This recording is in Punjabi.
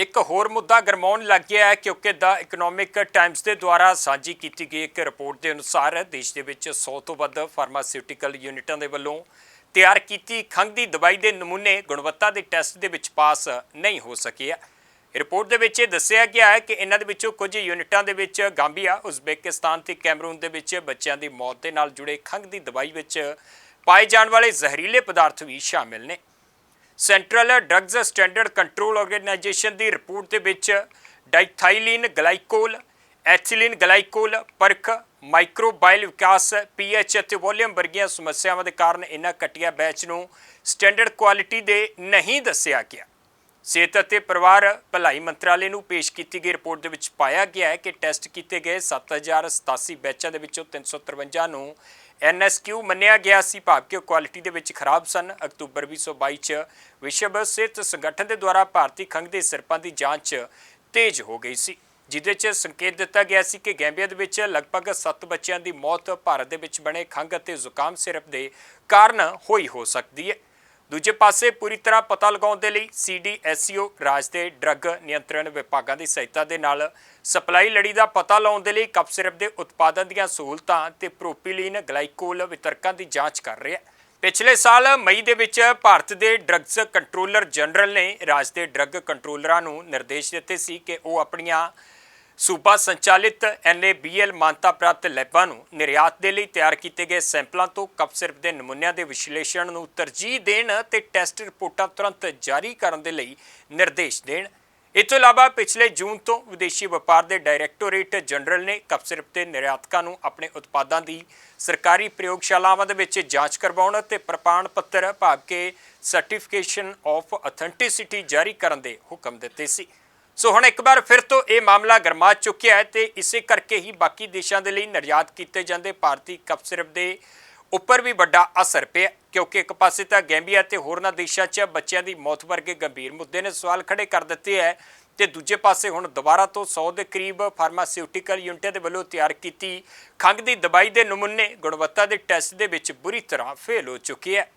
ਇੱਕ ਹੋਰ ਮੁੱਦਾ ਗਰਮਾਉਣ ਲੱਗ ਗਿਆ ਹੈ ਕਿਉਂਕਿ ਦਾ ਇਕਨੋਮਿਕ ਟਾਈਮਸ ਦੇ ਦੁਆਰਾ ਸਾਂਝੀ ਕੀਤੀ ਗਈ ਇੱਕ ਰਿਪੋਰਟ ਦੇ ਅਨੁਸਾਰ ਦੇਸ਼ ਦੇ ਵਿੱਚ 100 ਤੋਂ ਵੱਧ ਫਾਰਮਾਸਿਊਟੀਕਲ ਯੂਨਿਟਾਂ ਦੇ ਵੱਲੋਂ ਤਿਆਰ ਕੀਤੀ ਖੰਘ ਦੀ ਦਵਾਈ ਦੇ ਨਮੂਨੇ ਗੁਣਵੱਤਾ ਦੇ ਟੈਸਟ ਦੇ ਵਿੱਚ ਪਾਸ ਨਹੀਂ ਹੋ ਸਕੇ ਰਿਪੋਰਟ ਦੇ ਵਿੱਚ ਇਹ ਦੱਸਿਆ ਗਿਆ ਹੈ ਕਿ ਇਹਨਾਂ ਦੇ ਵਿੱਚੋਂ ਕੁਝ ਯੂਨਿਟਾਂ ਦੇ ਵਿੱਚ ਗਾਂਬੀਆ ਉਜ਼ਬੇਕਿਸਤਾਨ ਤੇ ਕੈਮਰੂਨ ਦੇ ਵਿੱਚ ਬੱਚਿਆਂ ਦੀ ਮੌਤ ਦੇ ਨਾਲ ਜੁੜੇ ਖੰਘ ਦੀ ਦਵਾਈ ਵਿੱਚ ਪਾਏ ਜਾਣ ਵਾਲੇ ਜ਼ਹਿਰੀਲੇ ਪਦਾਰਥ ਵੀ ਸ਼ਾਮਿਲ ਨੇ। Central drugs standard control organisation ਦੀ ਰਿਪੋਰਟ ਦੇ ਵਿੱਚ ਡਾਈਥਾਈਲਿਨ ਗਲਾਈਕੋਲ, ਐਥਿਲਿਨ ਗਲਾਈਕੋਲ, ਪਰਖ, ਮਾਈਕਰੋਬਾਇਲ ਵਿਕਾਸ, ਪੀਐਚ ਅਤੇ ਵੋਲੀਅਮ ਵਰਗੀਆਂ ਸਮੱਸਿਆਵਾਂ ਦੇ ਕਾਰਨ ਇਹਨਾਂ ਘਟੀਆ ਬੈਚ ਨੂੰ ਸਟੈਂਡਰਡ ਕੁਆਲਿਟੀ ਦੇ ਨਹੀਂ ਦੱਸਿਆ ਗਿਆ। ਸਿਹਤ ਅਤੇ ਪਰਿਵਾਰ ਭਲਾਈ ਮੰਤਰਾਲੇ ਨੂੰ ਪੇਸ਼ ਕੀਤੀ ਗਈ ਰਿਪੋਰਟ ਦੇ ਵਿੱਚ ਪਾਇਆ ਗਿਆ ਹੈ ਕਿ ਟੈਸਟ ਕੀਤੇ ਗਏ 7087 ਬੈਚਾਂ ਦੇ ਵਿੱਚੋਂ 353 ਨੂੰ ਐਨਐਸਕਿਊ ਮੰਨਿਆ ਗਿਆ ਸੀ। ਭਾਵ ਕਿ ਉਹ ਕੁਆਲਿਟੀ ਦੇ ਵਿੱਚ ਖਰਾਬ ਸਨ। ਅਕਤੂਬਰ 2022 ਚ ਵਿਸ਼ਵ ਸਿਹਤ ਸੰਗਠਨ ਦੇ ਦੁਆਰਾ ਭਾਰਤੀ ਖੰਘ ਦੇ ਸਿਰਪਾਂ ਦੀ ਜਾਂਚ ਤੇਜ਼ ਹੋ ਗਈ ਸੀ, ਜਿਹਦੇ 'ਚ ਸੰਕੇਤ ਦਿੱਤਾ ਗਿਆ ਸੀ ਕਿ ਗੈਂਬੀਆ ਦੇ ਵਿੱਚ ਲਗਭਗ 7 ਬੱਚਿਆਂ ਦੀ ਮੌਤ ਭਾਰਤ ਦੇ ਵਿੱਚ ਬਣੇ ਖੰਘ ਅਤੇ ਜ਼ੁਕਾਮ ਸਿਰਪ ਦੇ ਕਾਰਨ ਹੋਈ ਹੋ ਸਕਦੀ ਹੈ। ਦੂਜੇ ਪਾਸੇ ਪੂਰੀ ਤਰ੍ਹਾਂ ਪਤਾ ਲਗਾਉਣ ਦੇ ਲਈ ਸੀਡੀਐਸਈਓ ਰਾਜ ਦੇ ਡਰੱਗ ਨਿਯੰਤਰਣ ਵਿਭਾਗਾਂ ਦੀ ਸਹਾਇਤਾ ਦੇ ਨਾਲ ਸਪਲਾਈ ਲੜੀ ਦਾ ਪਤਾ ਲਾਉਣ ਦੇ ਲਈ ਕਪ ਸਿਰਪ ਦੇ ਉਤਪਾਦਨ ਦੀਆਂ ਸਹੂਲਤਾਂ ਤੇ ਪ੍ਰੋਪੀਲੀਨ, ਗਲਾਈਕੋਲ ਵਿਤਰਕਾਂ ਦੀ ਜਾਂਚ ਕਰ ਰਿਹਾ ਹੈ ਪਿਛਲੇ ਸਾਲ ਮਈ ਦੇ ਵਿੱਚ ਭਾਰਤ ਦੇ ਡਰੱਗਸ ਕੰਟਰੋਲਰ ਜਨਰਲ ਨੇ ਰਾਜ ਦੇ ਡਰੱਗ ਕੰਟਰੋਲਰਾਂ ਨੂੰ ਨਿਰਦੇਸ਼ ਦਿੱਤੇ ਸੀ ਕਿ ਉਹ ਆਪਣੀਆਂ ਸੂਬਾ ਸੰਚਾਲਿਤ ਐਨਏਬੀਐਲ ਮਾਨਤਾ ਪ੍ਰਾਪਤ ਲੈਬਾਂ ਨੂੰ ਨਿਰਯਾਤ ਦੇ ਲਈ ਤਿਆਰ ਕੀਤੇ ਗਏ ਸੈਂਪਲਾਂ ਤੋਂ ਕਪ ਸਿਰਪ ਦੇ ਨਮੂਨਿਆਂ ਦੇ ਵਿਸ਼ਲੇਸ਼ਣ ਨੂੰ ਤਰਜੀਹ ਦੇਣ ਤੇ ਟੈਸਟ ਰਿਪੋਰਟਾਂ ਤੁਰੰਤ ਜਾਰੀ ਕਰਨ ਦੇ ਲਈ ਨਿਰਦੇਸ਼ ਦੇਣ। ਇਸ ਤੋਂ ਇਲਾਵਾ ਪਿਛਲੇ ਜੂਨ ਤੋਂ ਵਿਦੇਸ਼ੀ ਵਪਾਰ ਦੇ ਡਾਇਰੈਕਟੋਰੇਟ ਜਨਰਲ ਨੇ ਕਪ ਸਿਰਪ ਤੇ ਨਿਰਯਾਤਕਾਂ ਨੂੰ ਆਪਣੇ ਉਤਪਾਦਾਂ ਦੀ ਸਰਕਾਰੀ ਪ੍ਰਯੋਗਸ਼ਾਲਾਵਾਂ ਦੇ ਵਿੱਚ ਜਾਂਚ ਕਰਵਾਉਣ ਤੇ ਪ੍ਰਮਾਣ ਪੱਤਰ ਭਾਵ ਕੇ ਸਰਟੀਫਿਕੇਸ਼ਨ ਆਫ ਅਥੈਂਟਿਸਿਟੀ ਜਾਰੀ ਕਰਨ ਦੇ ਹੁਕਮ ਦਿੱਤੇ ਸੀ। ਸੋ ਹੁਣ ਇੱਕ ਵਾਰ ਫਿਰ ਤੋਂ ਇਹ ਮਾਮਲਾ ਗਰਮਾ ਚੁੱਕਿਆ ਹੈ ਤੇ ਇਸੇ ਕਰਕੇ ਹੀ ਬਾਕੀ ਦੇਸ਼ਾਂ ਦੇ ਲਈ ਨਿਰਯਾਤ ਕੀਤੇ ਜਾਂਦੇ ਭਾਰਤੀ ਕਪ ਸਿਰਪ ਦੇ ਉੱਪਰ ਵੀ ਵੱਡਾ ਅਸਰ ਪਿਆ ਕਿਉਂਕਿ ਇੱਕ ਪਾਸੇ ਤਾਂ ਗੈਂਬੀਆ ਤੇ ਹੋਰਨਾਂ ਦੇਸ਼ਾਂ 'ਚ ਬੱਚਿਆਂ ਦੀ ਮੌਤ ਵਰਗੇ ਗੰਭੀਰ ਮੁੱਦੇ ਨੇ ਸਵਾਲ ਖੜੇ ਕਰ ਦਿੱਤੇ ਹੈ ਤੇ ਦੂਜੇ ਪਾਸੇ ਹੁਣ ਦੁਬਾਰਾ ਤੋਂ 100 ਦੇ ਕਰੀਬ ਫਾਰਮਾਸਿਊਟੀਕਲ ਯੂਨਿਟਾਂ ਦੇ ਵੱਲੋਂ ਤਿਆਰ ਕੀਤੀ ਖੰਘ ਦੀ ਦਵਾਈ ਦੇ ਨਮੂਨੇ ਗੁਣਵੱਤਾ ਦੇ ਟੈਸਟ ਦੇ ਵਿੱਚ ਬੁਰੀ ਤਰ੍ਹਾਂ ਫੇਲ ਹੋ ਚੁੱਕੇ ਹੈ।